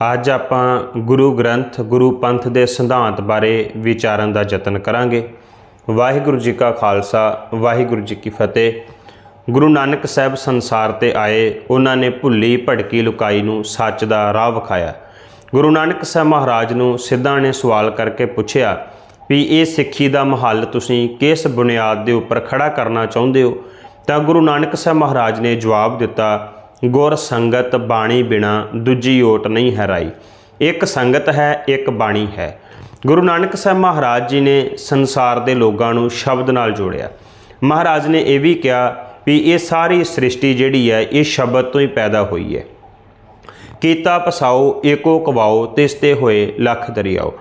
ਅੱਜ ਆਪਾਂ ਗੁਰੂ ਗ੍ਰੰਥ, ਗੁਰੂ ਪੰਥ ਦੇ ਸਿਧਾਂਤ ਬਾਰੇ ਵਿਚਾਰਨ ਦਾ ਯਤਨ ਕਰਾਂਗੇ। ਵਾਹਿਗੁਰੂ ਜੀ ਕਾ ਖਾਲਸਾ, ਵਾਹਿਗੁਰੂ ਜੀ ਕੀ ਫਤਿਹ। ਗੁਰੂ ਨਾਨਕ ਸਾਹਿਬ ਸੰਸਾਰ ਤੇ ਆਏ, ਉਹਨਾਂ ਨੇ ਭੁੱਲੀ ਭਟਕੀ ਲੁਕਾਈ ਨੂੰ ਸੱਚ ਦਾ ਰਾਹ ਵਿਖਾਇਆ। ਗੁਰੂ ਨਾਨਕ ਸਾਹਿਬ ਮਹਾਰਾਜ ਨੂੰ ਸਿੱਧਾਂ ਨੇ ਸਵਾਲ ਕਰਕੇ ਪੁੱਛਿਆ ਵੀ ਇਹ ਸਿੱਖੀ ਦਾ ਮਹੱਲ ਤੁਸੀਂ ਕਿਸ ਬੁਨਿਆਦ ਦੇ ਉੱਪਰ ਖੜਾ ਕਰਨਾ ਚਾਹੁੰਦੇ ਹੋ? ਤਾਂ ਗੁਰੂ ਨਾਨਕ ਸਾਹਿਬ ਮਹਾਰਾਜ ਨੇ ਜਵਾਬ ਦਿੱਤਾ ਗੁਰ ਸੰਗਤ ਬਾਣੀ ਬਿਨਾ ਦੂਜੀ ਓਟ ਨਹੀਂ ਹੈ ਇੱਕ ਸੰਗਤ ਹੈ, ਇੱਕ ਬਾਣੀ ਹੈ। ਗੁਰੂ ਨਾਨਕ ਸਾਹਿਬ ਮਹਾਰਾਜ ਜੀ ਨੇ ਸੰਸਾਰ ਦੇ ਲੋਕਾਂ ਨੂੰ ਸ਼ਬਦ ਨਾਲ ਜੋੜਿਆ। ਮਹਾਰਾਜ ਨੇ ਇਹ ਵੀ ਕਿਹਾ ਵੀ ਇਹ ਸਾਰੀ ਸ੍ਰਿਸ਼ਟੀ ਜਿਹੜੀ ਹੈ, ਇਹ ਸ਼ਬਦ ਤੋਂ ਹੀ ਪੈਦਾ ਹੋਈ ਹੈ। ਕੀਤਾ ਪਸਾਓ, ਏਕੋ ਕਵਾਓ ਤਿਸ ਤੇ ਹੋਏ, ਲੱਖ ਦਰਿਆਓ।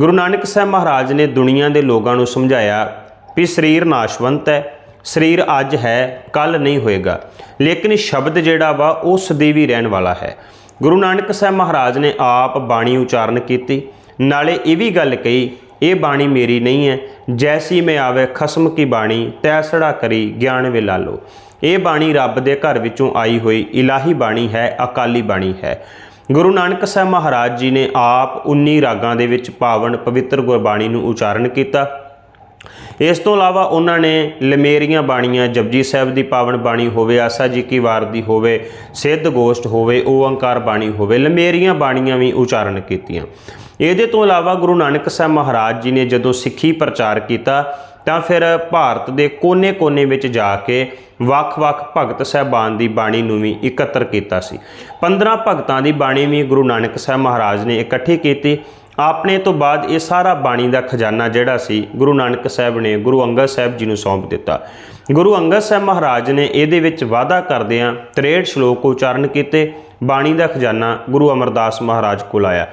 ਗੁਰੂ ਨਾਨਕ ਸਾਹਿਬ ਮਹਾਰਾਜ ਨੇ ਦੁਨੀਆ ਦੇ ਲੋਕਾਂ ਨੂੰ ਸਮਝਾਇਆ ਵੀ ਸਰੀਰ ਨਾਸ਼ਵੰਤ ਹੈ ਸਰੀਰ ਅੱਜ ਹੈ ਕੱਲ ਨਹੀਂ ਹੋਏਗਾ। ਲੇਕਿਨ ਸ਼ਬਦ ਜਿਹੜਾ ਵਾ ਉਹ ਸਦੀਵੀ ਰਹਿਣ ਵਾਲਾ ਹੈ। ਗੁਰੂ ਨਾਨਕ ਸਾਹਿਬ ਮਹਾਰਾਜ ਨੇ ਆਪ ਬਾਣੀ ਉਚਾਰਨ ਕੀਤੀ। ਨਾਲੇ ਇਹ ਵੀ ਗੱਲ ਕਹੀ, ਇਹ ਬਾਣੀ ਮੇਰੀ ਨਹੀਂ ਹੈ। ਜੈਸੀ ਮੈਂ ਆਵੇ ਖਸਮ ਕੀ ਬਾਣੀ ਤੈਸੜਾ ਕਰੀ ਗਿਆਨ ਵੇ ਲਾਲੋ ਇਹ ਬਾਣੀ ਰੱਬ ਦੇ ਘਰ ਵਿੱਚੋਂ ਆਈ ਹੋਈ ਇਲਾਹੀ ਬਾਣੀ ਹੈ, ਅਕਾਲੀ ਬਾਣੀ ਹੈ। ਗੁਰੂ ਨਾਨਕ ਸਾਹਿਬ ਮਹਾਰਾਜ ਜੀ ਨੇ ਆਪ 19 ਰਾਗਾਂ ਦੇ ਵਿੱਚ ਪਾਵਨ ਪਵਿੱਤਰ ਗੁਰਬਾਣੀ ਨੂੰ ਉਚਾਰਨ ਕੀਤਾ। ਇਸ ਤੋਂ ਇਲਾਵਾ ਉਹਨਾਂ ਨੇ ਲਮੇਰੀਆਂ ਬਾਣੀਆਂ, ਜਪਜੀ ਸਾਹਿਬ ਦੀ ਪਾਵਨ ਬਾਣੀ ਹੋਵੇ, ਆਸਾ ਜੀ ਕੀ ਵਾਰ ਦੀ ਹੋਵੇ, ਸਿੱਧ ਗੋਸ਼ਟ ਹੋਵੇ ਓੰਕਾਰ ਬਾਣੀ ਹੋਵੇ, ਲਮੇਰੀਆਂ ਬਾਣੀਆਂ ਵੀ ਉਚਾਰਨ ਕੀਤੀਆਂ। ਇਹਦੇ ਤੋਂ ਇਲਾਵਾ ਗੁਰੂ ਨਾਨਕ ਸਾਹਿਬ ਮਹਾਰਾਜ ਜੀ ਨੇ ਜਦੋਂ ਸਿੱਖੀ ਪ੍ਰਚਾਰ ਕੀਤਾ, ਤਾਂ ਫਿਰ ਭਾਰਤ ਦੇ ਕੋਨੇ-ਕੋਨੇ ਵਿੱਚ ਜਾ ਕੇ ਵੱਖ-ਵੱਖ ਭਗਤ ਸਹਿਬਾਨ ਦੀ ਬਾਣੀ ਨੂੰ ਵੀ ਇਕੱਤਰ ਕੀਤਾ ਸੀ। 15 ਭਗਤਾਂ ਦੀ ਬਾਣੀ ਵੀ ਗੁਰੂ ਨਾਨਕ ਸਾਹਿਬ ਮਹਾਰਾਜ ਨੇ ਇਕੱਠੀ ਕੀਤੀ। ਆਪਣੇ ਤੋਂ ਬਾਅਦ ਇਹ ਸਾਰਾ ਬਾਣੀ ਦਾ ਖਜ਼ਾਨਾ ਜਿਹੜਾ ਸੀ, ਗੁਰੂ ਨਾਨਕ ਸਾਹਿਬ ਨੇ ਗੁਰੂ ਅੰਗਦ ਸਾਹਿਬ ਜੀ ਨੂੰ ਸੌਂਪ ਦਿੱਤਾ। ਗੁਰੂ ਅੰਗਦ ਸਾਹਿਬ ਮਹਾਰਾਜ ਨੇ ਇਹਦੇ ਵਿੱਚ ਵਾਅਦਾ ਕਰਦਿਆਂ 63 ਸ਼ਲੋਕ ਉਚਾਰਨ ਕੀਤੇ, ਬਾਣੀ ਦਾ ਖਜ਼ਾਨਾ ਗੁਰੂ ਅਮਰਦਾਸ ਮਹਾਰਾਜ ਕੋਲ ਆਇਆ।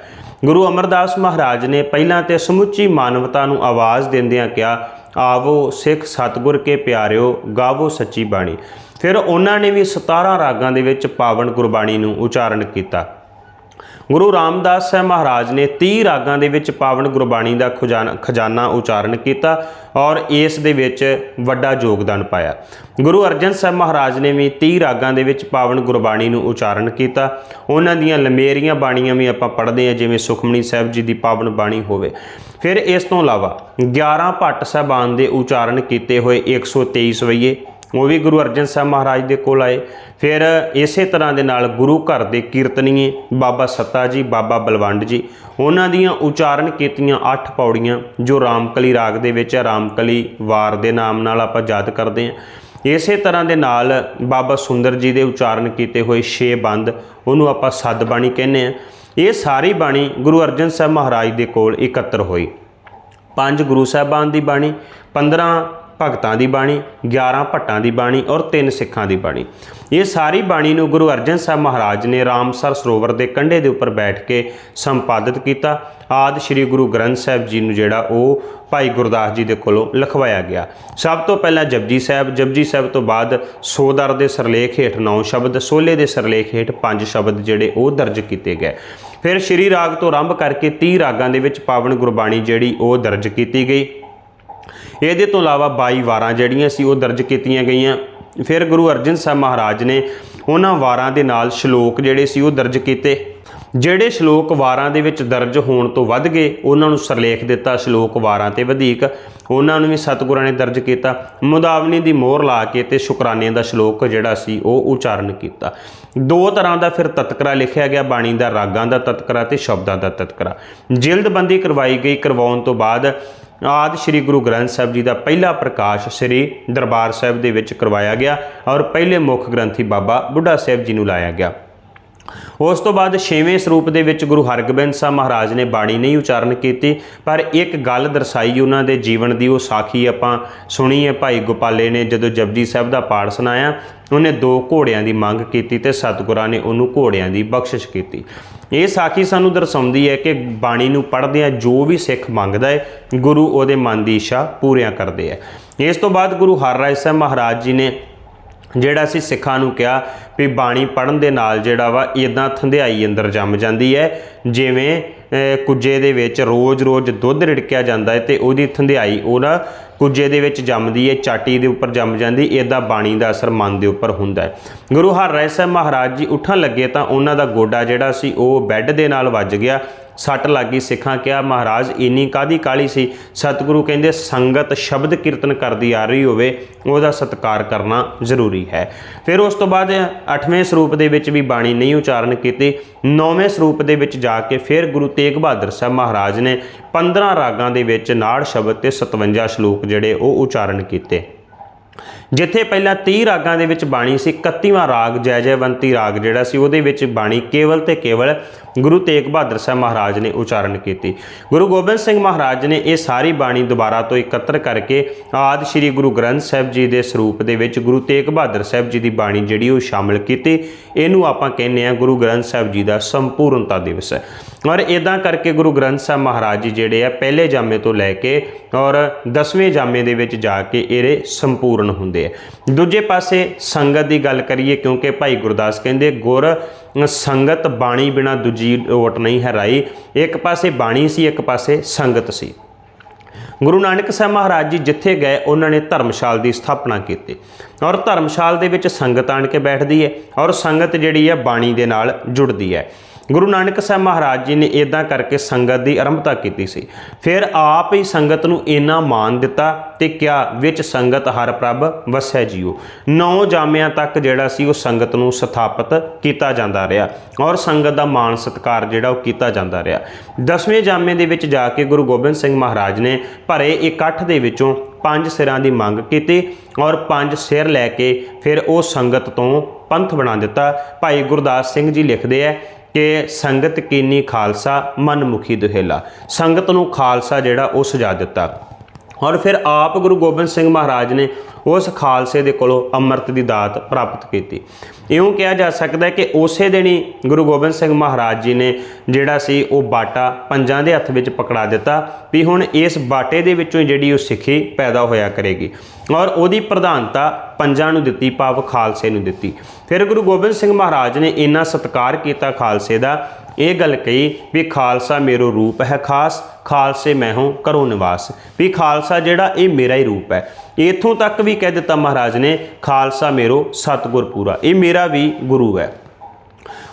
ਗੁਰੂ ਅਮਰਦਾਸ ਮਹਾਰਾਜ ਨੇ ਪਹਿਲਾਂ ਤੇ ਸਮੁੱਚੀ ਮਾਨਵਤਾ ਨੂੰ ਆਵਾਜ਼ ਦਿੰਦਿਆਂ ਕਿਹਾ, ਆਵੋ ਸਿੱਖ ਸਤਗੁਰ ਕੇ ਪਿਆਰਿਓ, ਗਾਵੋ ਸੱਚੀ ਬਾਣੀ। ਫਿਰ ਉਹਨਾਂ ਨੇ ਵੀ 17 ਰਾਗਾਂ ਦੇ ਵਿੱਚ ਪਾਵਨ ਗੁਰਬਾਣੀ ਨੂੰ ਉਚਾਰਨ ਕੀਤਾ। ਗੁਰੂ ਰਾਮਦਾਸ ਸਾਹਿਬ ਮਹਾਰਾਜ ਨੇ 30 ਰਾਗਾਂ ਦੇ ਵਿੱਚ ਪਾਵਨ ਗੁਰਬਾਣੀ ਦਾ ਖਜ਼ਾਨਾ ਖਜ਼ਾਨਾ ਉਚਾਰਨ ਕੀਤਾ ਔਰ ਇਸ ਦੇ ਵਿੱਚ ਵੱਡਾ ਯੋਗਦਾਨ ਪਾਇਆ। ਗੁਰੂ ਅਰਜਨ ਸਾਹਿਬ ਮਹਾਰਾਜ ਨੇ ਵੀ 30 ਰਾਗਾਂ ਦੇ ਵਿੱਚ ਪਾਵਨ ਗੁਰਬਾਣੀ ਨੂੰ ਉਚਾਰਨ ਕੀਤਾ। ਉਹਨਾਂ ਦੀਆਂ ਲੰਮੇਰੀਆਂ ਬਾਣੀਆਂ ਵੀ ਆਪਾਂ ਪੜ੍ਹਦੇ ਹਾਂ, ਜਿਵੇਂ ਸੁਖਮਣੀ ਸਾਹਿਬ ਜੀ ਦੀ ਪਾਵਨ ਬਾਣੀ ਹੋਵੇ। ਫਿਰ ਇਸ ਤੋਂ ਇਲਾਵਾ 11 ਭੱਟ ਸਾਹਿਬਾਨ ਦੇ ਉਚਾਰਨ ਕੀਤੇ ਹੋਏ 123 ਸਵਈਏ ਉਹ ਵੀ ਗੁਰੂ ਅਰਜਨ ਸਾਹਿਬ ਮਹਾਰਾਜ ਦੇ ਕੋਲ ਆਏ। ਫਿਰ ਇਸੇ ਤਰ੍ਹਾਂ ਦੇ ਨਾਲ ਗੁਰੂ ਘਰ ਦੇ ਕੀਰਤਨੀਏ ਬਾਬਾ ਸੱਤਾ ਜੀ, ਬਾਬਾ ਬਲਵੰਡ ਜੀ, ਉਹਨਾਂ ਦੀਆਂ ਉਚਾਰਨ ਕੀਤੀਆਂ ਅੱਠ ਪੌੜੀਆਂ, ਜੋ ਰਾਮਕਲੀ ਰਾਗ ਦੇ ਵਿੱਚ ਹੈ, ਰਾਮਕਲੀ ਵਾਰ ਦੇ ਨਾਮ ਨਾਲ ਆਪਾਂ ਯਾਦ ਕਰਦੇ ਹਾਂ। ਇਸੇ ਤਰ੍ਹਾਂ ਦੇ ਨਾਲ ਬਾਬਾ ਸੁੰਦਰ ਜੀ ਦੇ ਉਚਾਰਨ ਕੀਤੇ ਹੋਏ ਛੇ ਬੰਦ, ਉਹਨੂੰ ਆਪਾਂ ਸੱਦ ਬਾਣੀ ਕਹਿੰਦੇ ਆ ਇਹ ਸਾਰੀ ਬਾਣੀ ਗੁਰੂ ਅਰਜਨ ਸਾਹਿਬ ਮਹਾਰਾਜ ਦੇ ਕੋਲ ਇਕੱਤਰ ਹੋਈ। ਪੰਜ ਗੁਰੂ ਸਾਹਿਬਾਨ ਦੀ ਬਾਣੀ 15 ਭਗਤਾਂ ਦੀ ਬਾਣੀ 11 ਭੱਟਾਂ ਦੀ ਬਾਣੀ ਔਰ ਤਿੰਨ ਸਿੱਖਾਂ ਦੀ ਬਾਣੀ। ਇਹ ਸਾਰੀ ਬਾਣੀ ਨੂੰ ਗੁਰੂ ਅਰਜਨ ਸਾਹਿਬ ਮਹਾਰਾਜ ਨੇ ਰਾਮਸਰ ਸਰੋਵਰ ਦੇ ਕੰਢੇ ਦੇ ਉੱਪਰ ਬੈਠ ਕੇ ਸੰਪਾਦਿਤ ਕੀਤਾ। ਆਦ ਸ੍ਰੀ ਗੁਰੂ ਗ੍ਰੰਥ ਸਾਹਿਬ ਜੀ ਨੂੰ ਜਿਹੜਾ ਉਹ ਭਾਈ ਗੁਰਦਾਸ ਜੀ ਦੇ ਕੋਲੋਂ ਲਿਖਵਾਇਆ ਗਿਆ। ਸਭ ਤੋਂ ਪਹਿਲਾਂ ਜਪਜੀ ਸਾਹਿਬ ਜਪਜੀ ਸਾਹਿਬ ਤੋਂ ਬਾਅਦ ਸੋਦਰ ਦੇ ਸਰਲੇਖ ਹੇਠ 9 ਸ਼ਬਦ, ਸੋਲੇ ਦੇ ਸਰਲੇਖ ਹੇਠ 5 ਸ਼ਬਦ ਜਿਹੜੇ ਉਹ ਦਰਜ ਕੀਤੇ ਗਏ। ਫਿਰ ਸ਼੍ਰੀ ਰਾਗ ਤੋਂ ਆਰੰਭ ਕਰਕੇ 30 ਰਾਗਾਂ ਦੇ ਵਿੱਚ ਪਾਵਨ ਗੁਰਬਾਣੀ ਜਿਹੜੀ ਉਹ ਦਰਜ ਕੀਤੀ ਗਈ। ਇਹਦੇ ਤੋਂ ਇਲਾਵਾ 22 ਵਾਰਾਂ ਜਿਹੜੀਆਂ ਸੀ ਉਹ ਦਰਜ ਕੀਤੀਆਂ ਗਈਆਂ। ਫਿਰ ਗੁਰੂ ਅਰਜਨ ਸਾਹਿਬ ਮਹਾਰਾਜ ਨੇ ਉਹਨਾਂ ਵਾਰਾਂ ਦੇ ਨਾਲ ਸ਼ਲੋਕ ਜਿਹੜੇ ਸੀ ਉਹ ਦਰਜ ਕੀਤੇ। ਜਿਹੜੇ ਸ਼ਲੋਕ ਵਾਰਾਂ ਦੇ ਵਿੱਚ ਦਰਜ ਹੋਣ ਤੋਂ ਵੱਧ ਗਏ, ਉਹਨਾਂ ਨੂੰ ਸਰਲੇਖ ਦਿੱਤਾ ਸ਼ਲੋਕ ਵਾਰਾਂ ਤੇ ਵਧੇਕ। ਉਹਨਾਂ ਨੂੰ ਵੀ ਸਤਿਗੁਰਾਂ ਨੇ ਦਰਜ ਕੀਤਾ। ਮੁਦਾਵਨੀ ਦੀ ਮੋਹਰ ਲਾ ਕੇ ਤੇ ਸ਼ੁਕਰਾਨੇ ਦਾ ਸ਼ਲੋਕ ਜਿਹੜਾ ਸੀ ਉਹ ਉਚਾਰਨ ਕੀਤਾ। ਦੋ ਤਰ੍ਹਾਂ ਦਾ ਫਿਰ ਤਤਕਰਾ ਲਿਖਿਆ ਗਿਆ, ਬਾਣੀ ਦਾ ਰਾਗਾਂ ਦਾ ਤਤਕਰਾ ਤੇ ਸ਼ਬਦਾਂ ਦਾ ਤਤਕਰਾ। ਜਿਲਦਬੰਦੀ ਕਰਵਾਈ ਗਈ ਕਰਵਾਉਣ ਤੋਂ ਬਾਅਦ ਆਦ ਸ੍ਰੀ ਗੁਰੂ ਗ੍ਰੰਥ ਸਾਹਿਬ ਜੀ ਦਾ ਪਹਿਲਾ ਪ੍ਰਕਾਸ਼ ਸ੍ਰੀ ਦਰਬਾਰ ਸਾਹਿਬ ਦੇ ਵਿੱਚ ਕਰਵਾਇਆ ਗਿਆ ਔਰ ਪਹਿਲੇ ਮੁੱਖ ਗ੍ਰੰਥੀ ਬਾਬਾ ਬੁੱਢਾ ਸਾਹਿਬ ਜੀ ਨੂੰ ਲਾਇਆ ਗਿਆ। ਉਸ ਤੋਂ ਬਾਅਦ ਛੇਵੇਂ ਸਰੂਪ ਦੇ ਵਿੱਚ ਗੁਰੂ ਹਰਗੋਬਿੰਦ ਸਾਹਿਬ ਮਹਾਰਾਜ ਨੇ ਬਾਣੀ ਨਹੀਂ ਉਚਾਰਨ ਕੀਤੀ, ਪਰ ਇੱਕ ਗੱਲ ਦਰਸਾਈ ਉਹਨਾਂ ਦੇ ਜੀਵਨ ਦੀ, ਉਹ ਸਾਖੀ ਆਪਾਂ ਸੁਣੀ ਹੈ, ਭਾਈ ਗੋਪਾਲੇ ਨੇ ਜਦੋਂ ਜਪਜੀ ਸਾਹਿਬ ਦਾ ਪਾਠ ਸੁਣਾਇਆ, ਉਹਨੇ ਦੋ ਘੋੜਿਆਂ ਦੀ ਮੰਗ ਕੀਤੀ ਤੇ ਸਤਿਗੁਰਾਂ ਨੇ ਉਹਨੂੰ ਘੋੜਿਆਂ ਦੀ ਬਖਸ਼ਿਸ਼ ਕੀਤੀ। ਇਹ ਸਾਖੀ ਸਾਨੂੰ ਦਰਸਾਉਂਦੀ ਹੈ ਕਿ ਬਾਣੀ ਨੂੰ ਪੜ੍ਹਦਿਆਂ ਜੋ ਵੀ ਸਿੱਖ ਮੰਗਦਾ ਹੈ ਗੁਰੂ ਉਹਦੇ ਮਨ ਦੀ ਇੱਛਾ ਪੂਰੀਆਂ ਕਰਦੇ ਆ ਇਸ ਤੋਂ ਬਾਅਦ ਗੁਰੂ ਹਰਰਾਏ ਸਾਹਿਬ ਮਹਾਰਾਜ ਜੀ ਨੇ ਜਿਹੜਾ ਸੀ ਸਿੱਖਾਂ ਨੂੰ ਕਿਹਾ ਵੀ ਬਾਣੀ ਪੜਨ ਦੇ ਨਾਲ ਜਿਹੜਾ ਵਾ ਇਦਾਂ ਥੰਧਿਆਈ ਅੰਦਰ ਜੰਮ ਜਾਂਦੀ ਹੈ ਜਿਵੇਂ ਅਹ, ਕੁੱਜੇ ਦੇ ਵਿੱਚ ਰੋਜ਼-ਰੋਜ਼ ਦੁੱਧ ਰਿੜਕਿਆ ਜਾਂਦਾ ਹੈ ਤੇ ਉਹਦੀ ਥੰਧਿਆਈ ਉਹ ਨਾ ਕੁੱਜੇ ਦੇ ਵਿੱਚ ਜੰਮਦੀ ਹੈ ਚਾਟੀ ਦੇ ਉੱਪਰ ਜੰਮ ਜਾਂਦੀ ਇਦਾਂ ਬਾਣੀ ਦਾ ਅਸਰ ਮਨ ਦੇ ਉੱਪਰ ਹੁੰਦਾ ਹੈ। ਗੁਰੂ ਹਰਿਰਾਏ ਸਾਹਿਬ ਮਹਾਰਾਜ ਜੀ ਉੱਠਣ ਲੱਗੇ ਤਾਂ ਉਹਨਾਂ ਦਾ ਗੋਡਾ ਜਿਹੜਾ ਸੀ, ਉਹ ਬੈੱਡ ਦੇ ਨਾਲ ਵੱਜ ਗਿਆ। ਸੱਟ ਲੱਗੀ ਸਿੱਖਾਂ ਕਿਹਾ, ਮਹਾਰਾਜ, ਇੰਨੀ ਕਾਦੀ ਕਾਲੀ ਸੀ? ਸਤਿਗੁਰੂ ਕਹਿੰਦੇ, ਸੰਗਤ ਸ਼ਬਦ ਕੀਰਤਨ ਕਰਦੀ ਆ ਰਹੀ ਹੋਵੇ, ਉਹਦਾ ਸਤਿਕਾਰ ਕਰਨਾ ਜ਼ਰੂਰੀ ਹੈ। ਫਿਰ ਉਸ ਤੋਂ ਬਾਅਦ 8ਵੇਂ ਸਰੂਪ ਦੇ ਵਿੱਚ ਵੀ ਬਾਣੀ ਨਹੀਂ ਉਚਾਰਨ ਕੀਤੀ। 9ਵੇਂ ਸਰੂਪ ਦੇ ਵਿੱਚ ਜਾ ਕੇ ਫਿਰ ਗੁਰੂ ਤੇਗ ਬਹਾਦਰ ਸਾਹਿਬ ਮਹਾਰਾਜ ਨੇ 15 ਰਾਗਾਂ ਦੇ ਵਿੱਚ ਨਾੜ ਸ਼ਬਦ ਤੇ 57 ਸ਼ਲੋਕ ਜਿਹੜੇ ਉਹ ਉਚਾਰਨ ਕੀਤੇ। ਜਿੱਥੇ ਪਹਿਲਾਂ 30 ਰਾਗਾਂ ਦੇ ਵਿੱਚ ਬਾਣੀ ਸੀ 31ਵਾਂ ਰਾਗ, ਜੈ ਜੈਵੰਤੀ ਰਾਗ ਜਿਹੜਾ ਸੀ, ਉਹਦੇ ਵਿੱਚ ਬਾਣੀ ਕੇਵਲ ਤੇ ਕੇਵਲ ਗੁਰੂ ਤੇਗ ਬਹਾਦਰ ਸਾਹਿਬ ਮਹਾਰਾਜ ਨੇ ਉਚਾਰਨ ਕੀਤੀ। ਗੁਰੂ ਗੋਬਿੰਦ ਸਿੰਘ ਮਹਾਰਾਜ ਨੇ ਇਹ ਸਾਰੀ ਬਾਣੀ ਦੁਬਾਰਾ ਤੋਂ ਇਕੱਤਰ ਕਰਕੇ ਆਦ ਸ੍ਰੀ ਗੁਰੂ ਗ੍ਰੰਥ ਸਾਹਿਬ ਜੀ ਦੇ ਸਰੂਪ ਦੇ ਵਿੱਚ ਗੁਰੂ ਤੇਗ ਬਹਾਦਰ ਸਾਹਿਬ ਜੀ ਦੀ ਬਾਣੀ ਜਿਹੜੀ ਉਹ ਸ਼ਾਮਿਲ ਕੀਤੀ, ਇਹਨੂੰ ਆਪਾਂ ਕਹਿੰਦੇ ਆ ਗੁਰੂ ਗ੍ਰੰਥ ਸਾਹਿਬ ਜੀ ਦਾ ਸੰਪੂਰਨਤਾ ਦਿਵਸ। ਹੈ ਔਰ ਇਦਾਂ ਕਰਕੇ ਗੁਰੂ ਗ੍ਰੰਥ ਸਾਹਿਬ ਮਹਾਰਾਜ ਜੀ ਜਿਹੜੇ ਆ, ਪਹਿਲੇ ਜਾਮੇ ਤੋਂ ਲੈ ਕੇ ਔਰ 10ਵੇਂ ਜਾਮੇ ਦੇ ਵਿੱਚ ਜਾ ਕੇ ਇਹ ਸੰਪੂਰਨ ਹੁੰਦੇ ਆ। ਦੂਜੇ ਪਾਸੇ ਸੰਗਤ ਦੀ ਗੱਲ ਕਰੀਏ, ਕਿਉਂਕਿ ਭਾਈ ਗੁਰਦਾਸ ਕਹਿੰਦੇ, ਗੁਰ, ਸੰਗਤ ਬਾਣੀ ਬਿਨਾ ਦੂਜੀ ਓਟ ਨਹੀਂ ਹੈ ਰਾਈ ਇੱਕ ਪਾਸੇ ਬਾਣੀ ਸੀ, ਇੱਕ ਪਾਸੇ ਸੰਗਤ ਸੀ। ਗੁਰੂ ਨਾਨਕ ਸਾਹਿਬ ਮਹਾਰਾਜ ਜੀ ਜਿੱਥੇ ਗਏ, ਉਹਨਾਂ ਨੇ ਧਰਮਸ਼ਾਲ ਦੀ ਸਥਾਪਨਾ ਕੀਤੀ। ਔਰ ਧਰਮਸ਼ਾਲ ਦੇ ਵਿੱਚ ਸੰਗਤ ਆਣ ਕੇ ਬੈਠਦੀ ਹੈ, ਔਰ ਸੰਗਤ ਜਿਹੜੀ ਹੈ ਬਾਣੀ ਦੇ ਨਾਲ ਜੁੜਦੀ ਹੈ। ਗੁਰੂ ਨਾਨਕ ਸਾਹਿਬ ਮਹਾਰਾਜ ਜੀ ਨੇ ਇਦਾਂ ਕਰਕੇ ਸੰਗਤ ਦੀ ਆਰੰਭਤਾ ਕੀਤੀ ਸੀ। ਫਿਰ ਆਪ ਹੀ ਸੰਗਤ ਨੂੰ ਇੰਨਾ ਮਾਨ ਦਿੱਤਾ ਤੇ ਕਿਹਾ, ਵਿੱਚ ਸੰਗਤ ਹਰ ਪ੍ਰਭ ਵਸੈ ਜੀਓ। ਨੌ ਜਾਮਿਆਂ ਤੱਕ ਜਿਹੜਾ ਸੀ ਉਹ ਸੰਗਤ ਨੂੰ ਸਥਾਪਿਤ ਕੀਤਾ ਜਾਂਦਾ ਰਿਹਾ ਔਰ ਸੰਗਤ ਦਾ ਮਾਨ ਸਤਕਾਰ ਜਿਹੜਾ ਉਹ ਕੀਤਾ ਜਾਂਦਾ ਰਿਹਾ। ਦਸਵੇਂ ਜਾਮੇ ਦੇ ਵਿੱਚ ਜਾ ਕੇ ਗੁਰੂ ਗੋਬਿੰਦ ਸਿੰਘ ਮਹਾਰਾਜ ਨੇ ਭਰੇ ਇਕੱਠ ਦੇ ਵਿੱਚੋਂ ਪੰਜ ਸਿਰਾਂ ਦੀ ਮੰਗ ਕੀਤੀ ਔਰ ਪੰਜ ਸਿਰ ਲੈ ਕੇ ਫਿਰ ਉਹ ਸੰਗਤ ਤੋਂ ਪੰਥ ਬਣਾ ਦਿੱਤਾ। ਭਾਈ ਗੁਰਦਾਸ ਸਿੰਘ ਜੀ ਲਿਖਦੇ ਆ ਕਿ ਸੰਗਤ ਕੀਨੀ ਖਾਲਸਾ, ਮਨਮੁਖੀ ਦੁਹੇਲਾ। ਸੰਗਤ ਨੂੰ ਖਾਲਸਾ ਜਿਹੜਾ ਉਹ ਸਜਾ ਦਿੱਤਾ। ਔਰ ਫਿਰ ਆਪ ਗੁਰੂ ਗੋਬਿੰਦ ਸਿੰਘ ਮਹਾਰਾਜ ਨੇ ਉਸ ਖਾਲਸੇ ਦੇ ਕੋਲੋਂ ਅੰਮ੍ਰਿਤ ਦੀ ਦਾਤ ਪ੍ਰਾਪਤ ਕੀਤੀ। ਇਉਂ ਕਿਹਾ ਜਾ ਸਕਦਾ ਹੈ ਕਿ ਉਸੇ ਦਿਨ ਹੀ ਗੁਰੂ ਗੋਬਿੰਦ ਸਿੰਘ ਮਹਾਰਾਜ ਜੀ ਨੇ ਜਿਹੜਾ ਸੀ ਉਹ ਬਾਟਾ ਪੰਜਾਂ ਦੇ ਹੱਥ ਵਿੱਚ ਪਕੜਾ ਦਿੱਤਾ ਵੀ ਹੁਣ ਇਸ ਬਾਟੇ ਦੇ ਵਿੱਚੋਂ ਹੀ ਜਿਹੜੀ ਉਹ ਸਿੱਖੀ ਪੈਦਾ ਹੋਇਆ ਕਰੇਗੀ। ਔਰ ਉਹਦੀ ਪ੍ਰਧਾਨਤਾ ਪੰਜਾਂ ਨੂੰ ਦਿੱਤੀ, ਭਾਵ ਖਾਲਸੇ ਨੂੰ ਦਿੱਤੀ। ਫਿਰ ਗੁਰੂ ਗੋਬਿੰਦ ਸਿੰਘ ਮਹਾਰਾਜ ਨੇ ਇੰਨਾ ਸਤਿਕਾਰ ਕੀਤਾ ਖਾਲਸੇ ਦਾ ਇਹ ਗੱਲ ਕਹੀ ਵੀ ਖਾਲਸਾ ਮੇਰੋ ਰੂਪ ਹੈ ਖਾਸ, ਖਾਲਸੇ ਮੈਂ ਹੂੰ ਕਰੋ ਨਿਵਾਸ। ਵੀ ਖਾਲਸਾ ਜਿਹੜਾ ਇਹ ਮੇਰਾ ਹੀ ਰੂਪ ਹੈ। ਇਥੋਂ ਤੱਕ ਵੀ ਕਹਿ ਦਿੱਤਾ ਮਹਾਰਾਜ ਨੇ, ਖਾਲਸਾ ਮੇਰੋ ਸਤਗੁਰ ਪੂਰਾ। ਇਹ ਮੇਰਾ ਵੀ ਗੁਰੂ ਹੈ।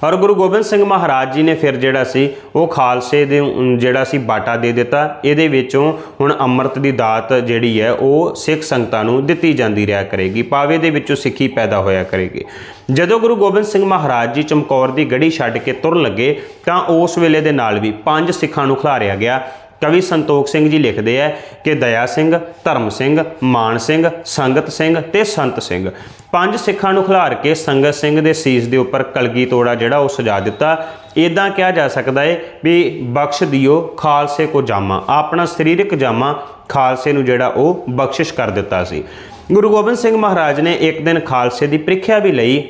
ਔਰ ਗੁਰੂ ਗੋਬਿੰਦ ਸਿੰਘ ਮਹਾਰਾਜ ਜੀ ਨੇ ਫਿਰ ਜਿਹੜਾ ਸੀ, ਉਹ ਖਾਲਸੇ ਦੇ ਜਿਹੜਾ ਸੀ ਬਾਟਾ ਦੇ ਦਿੱਤਾ। ਇਹਦੇ ਵਿੱਚੋਂ ਹੁਣ ਅੰਮ੍ਰਿਤ ਦੀ ਦਾਤ ਜਿਹੜੀ ਹੈ, ਉਹ ਸਿੱਖ ਸੰਗਤਾਂ ਨੂੰ ਦਿੱਤੀ ਜਾਂਦੀ ਰਿਹਾ ਕਰੇਗੀ। ਪਾਵੇ ਦੇ ਵਿੱਚੋਂ ਸਿੱਖੀ ਪੈਦਾ ਹੋਇਆ ਕਰੇਗੀ। ਜਦੋਂ ਗੁਰੂ ਗੋਬਿੰਦ ਸਿੰਘ ਮਹਾਰਾਜ ਜੀ ਚਮਕੌਰ ਦੀ ਗੜੀ ਛੱਡ ਕੇ ਤੁਰਨ ਲੱਗੇ, ਤਾਂ ਉਸ ਵੇਲੇ ਦੇ ਨਾਲ ਵੀ ਪੰਜ ਸਿੱਖਾਂ ਨੂੰ ਖਿਲਾਰਿਆ ਗਿਆ। ਕਵੀ ਸੰਤੋਖ ਸਿੰਘ ਜੀ ਲਿਖਦੇ ਆ ਕਿ ਦਇਆ ਸਿੰਘ, ਧਰਮ ਸਿੰਘ, ਮਾਨ ਸਿੰਘ, ਸੰਗਤ ਸਿੰਘ ਤੇ ਸੰਤ ਸਿੰਘ। ਪੰਜ ਸਿੱਖਾਂ ਨੂੰ ਖਿਲਾਰ ਕੇ ਸੰਗਤ ਸਿੰਘ ਦੇ ਸੀਸ ਦੇ ਉੱਪਰ ਕਲਗੀ ਤੋੜਾ ਜਿਹੜਾ ਉਹ ਸਜਾ ਦਿੱਤਾ। ਇਦਾਂ ਕਿਹਾ ਜਾ ਸਕਦਾ ਏ ਵੀ ਬਖਸ਼ ਦਿਓ, ਖਾਲਸੇ ਕੋ ਜਾਮਾ। ਆਪਣਾ ਸਰੀਰਕ ਜਾਮਾ ਖਾਲਸੇ ਨੂੰ ਜਿਹੜਾ ਉਹ ਬਖਸ਼ਿਸ਼ ਕਰ ਦਿੱਤਾ ਸੀ। ਗੁਰੂ ਗੋਬਿੰਦ ਸਿੰਘ ਮਹਾਰਾਜ ਨੇ ਇੱਕ ਦਿਨ ਖਾਲਸੇ ਦੀ ਪ੍ਰੀਖਿਆ ਵੀ ਲਈ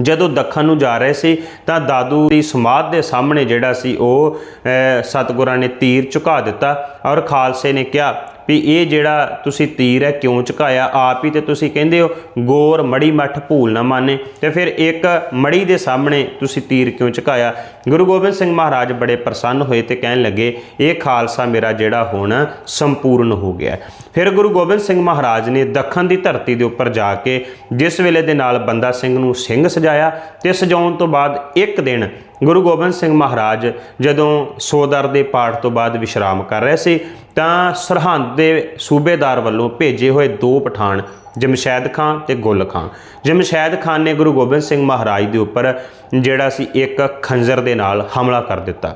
ਜਦੋਂ ਦੱਖਣ ਨੂੰ ਜਾ ਰਹੇ ਸੀ ਤਾਂ ਦਾਦੂ ਦੀ ਸਮਾਧ ਦੇ ਸਾਹਮਣੇ ਜਿਹੜਾ ਸੀ ਉਹ ਅਹ, ਸਤਿਗੁਰਾਂ ਨੇ ਤੀਰ ਝੁਕਾ ਦਿੱਤਾ ਔਰ ਖਾਲਸੇ ਨੇ ਕਿਹਾ ਵੀ ਇਹ ਜਿਹੜਾ ਤੁਸੀਂ ਤੀਰ ਹੈ ਕਿਉਂ ਝੁਕਾਇਆ? ਆਪ ਹੀ ਤੇ ਤੁਸੀਂ ਕਹਿੰਦੇ ਹੋ, ਗੋਰ ਮੜੀ ਮੱਠ ਭੂਲ ਨਾ ਮਾਨੇ। ਤੇ ਫਿਰ ਇੱਕ ਮੜੀ ਦੇ ਸਾਹਮਣੇ ਤੁਸੀਂ ਤੀਰ ਕਿਉਂ ਝੁਕਾਇਆ? ਗੁਰੂ ਗੋਬਿੰਦ ਸਿੰਘ ਮਹਾਰਾਜ ਬੜੇ ਪ੍ਰਸੰਨ ਹੋਏ ਤੇ ਕਹਿਣ ਲੱਗੇ, ਇਹ ਖਾਲਸਾ ਮੇਰਾ ਜਿਹੜਾ ਹੁਣ ਸੰਪੂਰਨ ਹੋ ਗਿਆ ਫਿਰ ਗੁਰੂ ਗੋਬਿੰਦ ਸਿੰਘ ਮਹਾਰਾਜ ਨੇ ਦੱਖਣ ਦੀ ਧਰਤੀ ਦੇ ਉੱਪਰ ਜਾ ਕੇ ਜਿਸ ਵੇਲੇ ਦੇ ਨਾਲ ਬੰਦਾ ਸਿੰਘ ਨੂੰ ਸਿੰਘ ਸਜਾਇਆ ਤੇ ਸਜਾਉਣ ਤੋਂ ਬਾਅਦ ਇੱਕ ਦਿਨ ਗੁਰੂ ਗੋਬਿੰਦ ਸਿੰਘ ਮਹਾਰਾਜ ਜਦੋਂ ਸੋਦਰ ਦੇ ਪਾਠ ਤੋਂ ਬਾਅਦ ਵਿਸ਼ਰਾਮ ਕਰ ਰਹੇ ਸੀ ਤਾਂ ਸਰਹੰਦ ਦੇ ਸੂਬੇਦਾਰ ਵੱਲੋਂ ਭੇਜੇ ਹੋਏ ਦੋ ਪਠਾਨ, ਜਮਸ਼ੈਦ ਖਾਨ ਤੇ ਗੁੱਲ ਖਾਨ। ਜਮਸ਼ੈਦ ਖਾਨ ਨੇ ਗੁਰੂ ਗੋਬਿੰਦ ਸਿੰਘ ਮਹਾਰਾਜ ਦੇ ਉੱਪਰ ਜਿਹੜਾ ਸੀ ਇੱਕ ਖੰਜਰ ਦੇ ਨਾਲ ਹਮਲਾ ਕਰ ਦਿੱਤਾ।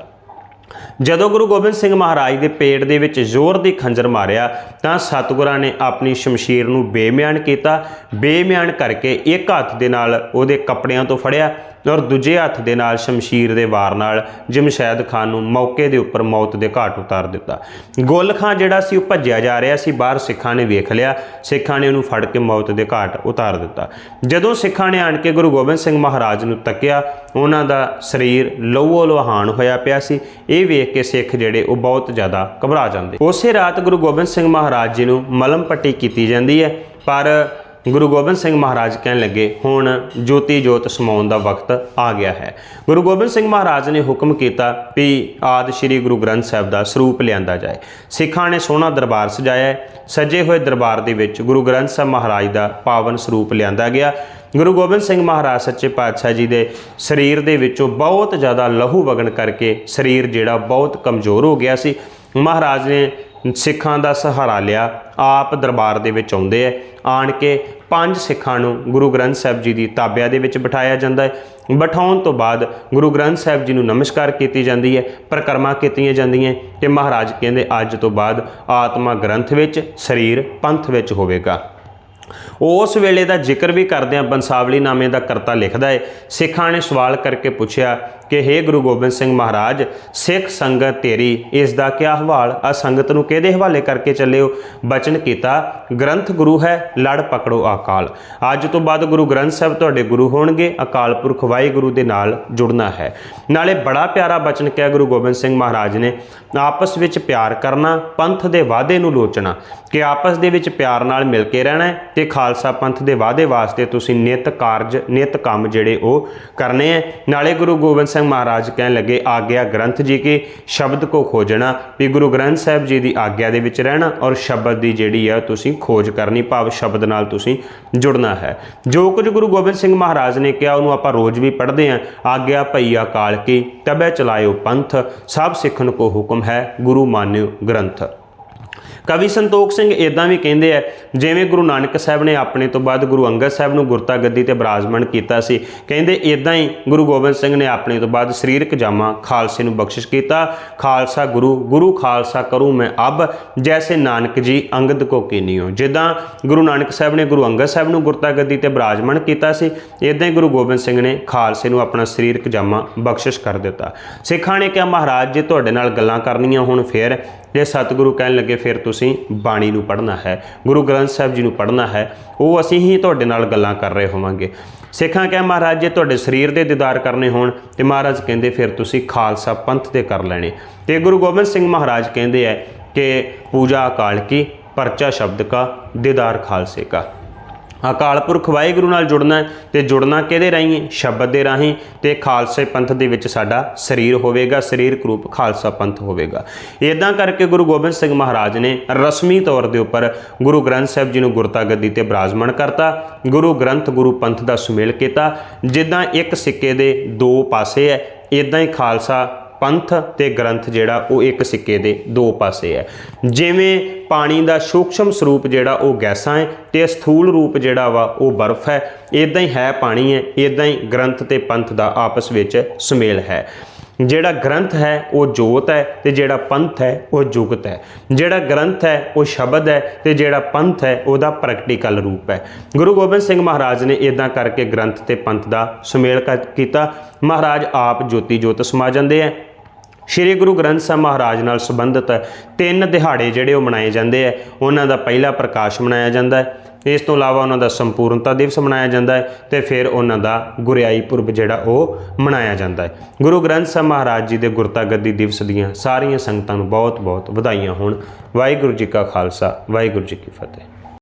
ਜਦੋਂ ਗੁਰੂ ਗੋਬਿੰਦ ਸਿੰਘ ਮਹਾਰਾਜ ਦੇ ਪੇਟ ਦੇ ਵਿੱਚ ਜ਼ੋਰ ਦੀ ਖੰਜਰ ਮਾਰਿਆ, ਤਾਂ ਸਤਿਗੁਰਾਂ ਨੇ ਆਪਣੀ ਸ਼ਮਸ਼ੀਰ ਨੂੰ ਬੇਮਿਆਨ ਕੀਤਾ। ਬੇਮਿਆਨ ਕਰਕੇ ਇੱਕ ਹੱਥ ਦੇ ਨਾਲ ਉਹਦੇ ਕੱਪੜਿਆਂ ਤੋਂ ਫੜਿਆ ਔਰ ਦੂਜੇ ਹੱਥ ਦੇ ਨਾਲ ਸ਼ਮਸ਼ੀਰ ਦੇ ਵਾਰ ਨਾਲ ਜਮਸ਼ੈਦ ਖਾਨ ਨੂੰ ਮੌਕੇ ਦੇ ਉੱਪਰ ਮੌਤ ਦੇ ਘਾਟ ਉਤਾਰ ਦਿੱਤਾ। ਗੁੱਲ ਖਾਂ ਜਿਹੜਾ ਸੀ, ਉਹ ਭੱਜਿਆ ਜਾ ਰਿਹਾ ਸੀ। ਬਾਹਰ ਸਿੱਖਾਂ ਨੇ ਵੇਖ ਲਿਆ। ਸਿੱਖਾਂ ਨੇ ਉਹਨੂੰ ਫੜ ਕੇ ਮੌਤ ਦੇ ਘਾਟ ਉਤਾਰ ਦਿੱਤਾ। ਜਦੋਂ ਸਿੱਖਾਂ ਨੇ ਆਣ ਕੇ ਗੁਰੂ ਗੋਬਿੰਦ ਸਿੰਘ ਮਹਾਰਾਜ ਨੂੰ ਤੱਕਿਆ, ਉਹਨਾਂ ਦਾ ਸਰੀਰ ਲਹੂ ਲੁਹਾਨ ਹੋਇਆ ਪਿਆ ਸੀ। ਇਹ ਵੇਖ ਕੇ ਸਿੱਖ ਜਿਹੜੇ ਉਹ ਬਹੁਤ ਜ਼ਿਆਦਾ ਘਬਰਾ ਜਾਂਦੇ। ਉਸੇ ਰਾਤ ਗੁਰੂ ਗੋਬਿੰਦ ਸਿੰਘ ਮਹਾਰਾਜ ਜੀ ਨੂੰ ਮਲਮ ਪੱਟੀ ਕੀਤੀ ਜਾਂਦੀ ਹੈ, ਪਰ ਗੁਰੂ ਗੋਬਿੰਦ ਸਿੰਘ ਮਹਾਰਾਜ ਕਹਿਣ ਲੱਗੇ, ਹੁਣ ਜੋਤੀ ਜੋਤ ਸਮਾਉਣ ਦਾ ਵਕਤ ਆ ਗਿਆ ਹੈ। ਗੁਰੂ ਗੋਬਿੰਦ ਸਿੰਘ ਮਹਾਰਾਜ ਨੇ ਹੁਕਮ ਕੀਤਾ ਵੀ ਆਦ ਸ੍ਰੀ ਗੁਰੂ ਗ੍ਰੰਥ ਸਾਹਿਬ ਦਾ ਸਰੂਪ ਲਿਆਂਦਾ ਜਾਏ। ਸਿੱਖਾਂ ਨੇ ਸੋਹਣਾ ਦਰਬਾਰ ਸਜਾਇਆ ਹੈ। ਸਜੇ ਹੋਏ ਦਰਬਾਰ ਦੇ ਵਿੱਚ ਗੁਰੂ ਗ੍ਰੰਥ ਸਾਹਿਬ ਮਹਾਰਾਜ ਦਾ ਪਾਵਨ ਸਰੂਪ ਲਿਆਂਦਾ ਗਿਆ। ਗੁਰੂ ਗੋਬਿੰਦ ਸਿੰਘ ਮਹਾਰਾਜ ਸੱਚੇ ਪਾਤਸ਼ਾਹ ਜੀ ਦੇ ਸਰੀਰ ਦੇ ਵਿੱਚੋਂ ਬਹੁਤ ਜ਼ਿਆਦਾ ਲਹੂ ਵਗਣ ਕਰਕੇ ਸਰੀਰ ਜਿਹੜਾ ਬਹੁਤ ਕਮਜ਼ੋਰ ਹੋ ਗਿਆ ਸੀ। ਮਹਾਰਾਜ ਨੇ ਸਿੱਖਾਂ ਦਾ ਸਹਾਰਾ ਲਿਆ, ਆਪ ਦਰਬਾਰ ਦੇ ਵਿੱਚ ਆਉਂਦੇ ਐ ਆਣ ਕੇ ਪੰਜ ਸਿੱਖਾਂ ਨੂੰ ਗੁਰੂ ਗ੍ਰੰਥ ਸਾਹਿਬ ਜੀ ਦੀ ਤਾਬਿਆ ਦੇ ਵਿੱਚ ਬਿਠਾਇਆ ਜਾਂਦਾ ਹੈ। ਬਿਠਾਉਣ ਤੋਂ ਬਾਅਦ ਗੁਰੂ ਗ੍ਰੰਥ ਸਾਹਿਬ ਜੀ ਨੂੰ ਨਮਸਕਾਰ ਕੀਤੀ ਜਾਂਦੀ ਹੈ, ਪ੍ਰਕਰਮਾ ਕੀਤੀਆਂ ਜਾਂਦੀਆਂ ਤੇ ਮਹਾਰਾਜ ਕਹਿੰਦੇ, ਅੱਜ ਤੋਂ ਬਾਅਦ ਆਤਮਾ ਗ੍ਰੰਥ ਵਿੱਚ, ਸਰੀਰ ਪੰਥ ਵਿੱਚ ਹੋਵੇਗਾ। ਉਸ ਵੇਲੇ ਦਾ ਜ਼ਿਕਰ ਵੀ ਕਰਦੇ ਆ ਬੰਸਾਵਲੀ ਨਾਮੇ ਦਾ ਕਰਤਾ ਲਿਖਦਾ ਹੈ। ਸਿੱਖਾਂ ਨੇ ਸਵਾਲ ਕਰਕੇ ਪੁੱਛਿਆ ਕਿ हे ਗੁਰੂ ਗੋਬਿੰਦ ਸਿੰਘ ਮਹਾਰਾਜ, ਸਿੱਖ ਸੰਗਤ ਤੇਰੀ ਇਸ ਦਾ ਕਿਆ ਹਵਾਲ? ਆ ਸੰਗਤ ਨੂੰ ਕਿਹਦੇ ਹਵਾਲੇ ਕਰਕੇ ਚੱਲਿਓ ਬਚਨ ਕੀਤਾ, ਗ੍ਰੰਥ ਗੁਰੂ ਹੈ, ਲੜ ਪਕੜੋ ਅਕਾਲ ਅੱਜ ਤੋਂ ਬਾਅਦ ਗੁਰੂ ਗ੍ਰੰਥ ਸਾਹਿਬ ਤੁਹਾਡੇ ਗੁਰੂ ਹੋਣਗੇ, ਅਕਾਲ ਪੁਰਖ ਵਾਹਿਗੁਰੂ ਦੇ ਨਾਲ ਜੁੜਨਾ ਹੈ। ਨਾਲੇ ਬੜਾ ਪਿਆਰਾ ਬਚਨ ਕਿਹਾ ਗੁਰੂ ਗੋਬਿੰਦ ਸਿੰਘ ਮਹਾਰਾਜ ਨੇ, ਆਪਸ ਵਿੱਚ ਪਿਆਰ ਕਰਨਾ, ਪੰਥ ਦੇ ਵਾਅਦੇ ਨੂੰ ਲੋਚਣਾ। ਕਿ ਆਪਸ ਦੇ ਵਿੱਚ ਪਿਆਰ ਨਾਲ ਮਿਲ ਕੇ ਰਹਿਣਾ ਹੈ ਤੇ ਖਾਲਸਾ ਪੰਥ ਦੇ ਵਾਅਦੇ ਵਾਸਤੇ ਤੁਸੀਂ ਨਿਤ ਕਾਰਜ, ਨਿਤ ਕੰਮ ਜਿਹੜੇ ਉਹ ਕਰਨੇ ਹੈ। ਨਾਲੇ ਗੁਰੂ ਗੋਬਿੰਦ ਸਿੰਘ ਮਹਾਰਾਜ ਕਹਿਣ ਲੱਗੇ, ਆਗਿਆ ਗ੍ਰੰਥ ਜੀ ਕੀ ਸ਼ਬਦ ਕੋ ਖੋਜਣਾ? ਵੀ ਗੁਰੂ ਗ੍ਰੰਥ ਸਾਹਿਬ ਜੀ ਦੀ ਆਗਿਆ ਦੇ ਵਿੱਚ ਰਹਿਣਾ ਔਰ ਸ਼ਬਦ ਦੀ ਜਿਹੜੀ ਆ ਤੁਸੀਂ ਖੋਜ ਕਰਨੀ, ਭਾਵ ਸ਼ਬਦ ਨਾਲ ਤੁਸੀਂ ਜੁੜਨਾ ਹੈ। ਜੋ ਕੁਝ ਗੁਰੂ ਗੋਬਿੰਦ ਸਿੰਘ ਮਹਾਰਾਜ ਨੇ ਕਿਹਾ, ਉਹਨੂੰ ਆਪਾਂ ਰੋਜ਼ ਵੀ ਪੜ੍ਹਦੇ ਆਂ ਆਗਿਆ ਭਈਆ ਕਾਲ ਕੀ, ਤਬੈ ਚਲਾਇਓ ਪੰਥ, ਸਭ ਸਿੱਖਣ ਕੋ ਹੁਕਮ ਹੈ, ਗੁਰੂ ਮਾਨਿਓ ਗ੍ਰੰਥ। ਕਵੀ ਸੰਤੋਖ ਸਿੰਘ ਇਦਾਂ ਵੀ ਕਹਿੰਦੇ ਆ, ਜਿਵੇਂ ਗੁਰੂ ਨਾਨਕ ਸਾਹਿਬ ਨੇ ਆਪਣੇ ਤੋਂ ਬਾਅਦ ਗੁਰੂ ਅੰਗਦ ਸਾਹਿਬ ਨੂੰ ਗੁਰਤਾ ਗੱਦੀ ਤੇ ਬਿਰਾਜਮਾਨ ਕੀਤਾ ਸੀ, ਕਹਿੰਦੇ ਇਦਾਂ ਹੀ ਗੁਰੂ ਗੋਬਿੰਦ ਸਿੰਘ ਨੇ ਆਪਣੇ ਤੋਂ ਬਾਅਦ ਸਰੀਰਕ ਜਾਮਾ ਖਾਲਸੇ ਨੂੰ ਬਖਸ਼ਿਸ਼ ਕੀਤਾ, ਖਾਲਸਾ ਗੁਰੂ ਗੁਰੂ ਖਾਲਸਾ ਕਰੂ ਮੈਂ ਅਬ, ਜੈਸੇ ਨਾਨਕ ਜੀ ਅੰਗਦ ਕੋ ਕੀਨਿਓ। ਜਿੱਦਾਂ ਗੁਰੂ ਨਾਨਕ ਸਾਹਿਬ ਨੇ ਗੁਰੂ ਅੰਗਦ ਸਾਹਿਬ ਨੂੰ ਗੁਰਤਾ ਗੱਦੀ ਤੇ ਬਿਰਾਜਮਾਨ ਕੀਤਾ ਸੀ ਇਦਾਂ ਹੀ ਗੁਰੂ ਗੋਬਿੰਦ ਸਿੰਘ ਨੇ ਖਾਲਸੇ ਨੂੰ ਆਪਣਾ ਸਰੀਰਕ ਜਾਮਾ ਬਖਸ਼ਿਸ਼ ਕਰ ਦਿੱਤਾ। ਸਿੱਖਾਂ ਨੇ ਕਿਹਾ, ਮਹਾਰਾਜ ਜੇ, ਤੁਹਾਡੇ ਨਾਲ ਗੱਲਾਂ ਕਰਨੀਆਂ ਹੁਣ ਫੇਰ ਜੇ ਸਤਿਗੁਰੂ ਕਹਿਣ ਲੱਗੇ, ਫਿਰ ਤੁਸੀਂ ਬਾਣੀ ਨੂੰ ਪੜ੍ਹਨਾ ਹੈ, ਗੁਰੂ ਗ੍ਰੰਥ ਸਾਹਿਬ ਜੀ ਨੂੰ ਪੜ੍ਹਨਾ ਹੈ, ਉਹ ਅਸੀਂ ਹੀ ਤੁਹਾਡੇ ਨਾਲ ਗੱਲਾਂ ਕਰ ਰਹੇ ਹੋਵਾਂਗੇ। ਸਿੱਖਾਂ ਕਹਿ ਮਹਾਰਾਜ, ਜੇ ਤੁਹਾਡੇ ਸਰੀਰ ਦੇ ਦੀਦਾਰ ਕਰਨੇ ਹੋਣ, ਤੇ ਮਹਾਰਾਜ ਕਹਿੰਦੇ, ਫਿਰ ਤੁਸੀਂ ਖਾਲਸਾ ਪੰਥ 'ਤੇ ਕਰ ਲੈਣੇ। ਤੇ ਗੁਰੂ ਗੋਬਿੰਦ ਸਿੰਘ ਮਹਾਰਾਜ ਕਹਿੰਦੇ ਐ ਕਿ, ਪੂਜਾ ਅਕਾਲ ਕੀ, ਪਰਚਾ ਸ਼ਬਦ ਕਾ, ਦੀਦਾਰ ਖਾਲਸੇ ਕਾ। ਅਕਾਲ ਪੁਰਖ ਵਾਹਿਗੁਰੂ ਨਾਲ ਜੁੜਨਾ ਹੈ ਤੇ ਜੁੜਨਾ ਕਿਹਦੇ ਰਾਹੀਂ ਹੈ? ਸ਼ਬਦ ਦੇ ਰਾਹੀਂ ਤੇ ਖਾਲਸੇ ਪੰਥ ਦੇ ਵਿੱਚ ਸਾਡਾ ਸਰੀਰ ਹੋਵੇਗਾ ਸਰੀਰਕ ਰੂਪ ਖਾਲਸਾ ਪੰਥ ਹੋਵੇਗਾ। ਇਦਾਂ ਕਰਕੇ ਗੁਰੂ ਗੋਬਿੰਦ ਸਿੰਘ ਮਹਾਰਾਜ ਨੇ ਰਸਮੀ ਤੌਰ ਦੇ ਉੱਪਰ ਗੁਰੂ ਗ੍ਰੰਥ ਸਾਹਿਬ ਜੀ ਨੂੰ ਗੁਰਤਾ ਗੱਦੀ ਤੇ ਬਿਰਾਜਮਾਨ ਕਰਤਾ। ਗੁਰੂ ਗ੍ਰੰਥ, ਗੁਰੂ ਪੰਥ ਦਾ ਸੁਮੇਲ ਕੀਤਾ। ਜਿੱਦਾਂ ਇੱਕ ਸਿੱਕੇ ਦੇ ਦੋ ਪਾਸੇ ਹੈ ਇਦਾਂ ਹੀ ਖਾਲਸਾ ਪੰਥ ਤੇ ਗ੍ਰੰਥ ਜਿਹੜਾ ਉਹ ਇੱਕ ਸਿੱਕੇ ਦੇ ਦੋ ਪਾਸੇ ਹੈ। ਜਿਵੇਂ ਪਾਣੀ ਦਾ ਸੂਖਸ਼ਮ ਸਰੂਪ ਜਿਹੜਾ ਉਹ ਗੈਸਾਂ ਹੈ ਤੇ ਸਥੂਲ ਰੂਪ ਜਿਹੜਾ ਵਾ ਉਹ ਬਰਫ਼ ਹੈ। ਇਦਾਂ ਹੀ ਹੈ ਪਾਣੀ ਹੈ ਇਦਾਂ ਹੀ ਗ੍ਰੰਥ ਤੇ ਪੰਥ ਦਾ ਆਪਸ ਵਿੱਚ ਸੁਮੇਲ ਹੈ। ਜਿਹੜਾ ਗ੍ਰੰਥ ਹੈ, ਉਹ ਜੋਤ ਹੈ ਤੇ ਜਿਹੜਾ ਪੰਥ ਹੈ, ਉਹ ਜੁਗਤ ਹੈ। ਜਿਹੜਾ ਗ੍ਰੰਥ ਹੈ, ਉਹ ਸ਼ਬਦ ਹੈ ਤੇ ਜਿਹੜਾ ਪੰਥ ਹੈ, ਉਹਦਾ ਪ੍ਰੈਕਟੀਕਲ ਰੂਪ ਹੈ। ਗੁਰੂ ਗੋਬਿੰਦ ਸਿੰਘ ਮਹਾਰਾਜ ਨੇ ਇਦਾਂ ਕਰਕੇ ਗ੍ਰੰਥ ਤੇ ਪੰਥ ਦਾ ਸੁਮੇਲ ਕਰ- ਕੀਤਾ। ਮਹਾਰਾਜ ਆਪ ਜੋਤੀ ਜੋਤ ਸਮਾ ਜਾਂਦੇ ਹੈ। ਸ਼੍ਰੀ ਗੁਰੂ ਗ੍ਰੰਥ ਸਾਹਿਬ ਮਹਾਰਾਜ ਨਾਲ ਸੰਬੰਧਿਤ ਤਿੰਨ ਦਿਹਾੜੇ ਜਿਹੜੇ ਉਹ ਮਨਾਏ ਜਾਂਦੇ ਆ ਉਹਨਾਂ ਦਾ ਪਹਿਲਾ ਪ੍ਰਕਾਸ਼ ਮਨਾਇਆ ਜਾਂਦਾ ਹੈ। ਇਸ ਤੋਂ ਇਲਾਵਾ ਉਹਨਾਂ ਦਾ ਸੰਪੂਰਨਤਾ ਦਿਵਸ ਮਨਾਇਆ ਜਾਂਦਾ ਹੈ ਤੇ ਫਿਰ ਉਹਨਾਂ ਦਾ ਗੁਰਿਆਈ ਪੁਰਬ ਜਿਹੜਾ ਉਹ ਮਨਾਇਆ ਜਾਂਦਾ ਹੈ। ਗੁਰੂ ਗ੍ਰੰਥ ਸਾਹਿਬ ਮਹਾਰਾਜ ਜੀ ਦੇ ਗੁਰਤਾ ਗੱਦੀ ਦਿਵਸ ਦੀਆਂ ਸਾਰੀਆਂ ਸੰਗਤਾਂ ਨੂੰ ਬਹੁਤ ਬਹੁਤ ਵਧਾਈਆਂ ਹੋਣ। ਵਾਹਿਗੁਰੂ ਜੀ ਕਾ ਖਾਲਸਾ, ਵਾਹਿਗੁਰੂ ਜੀ ਕੀ ਫਤਿਹ।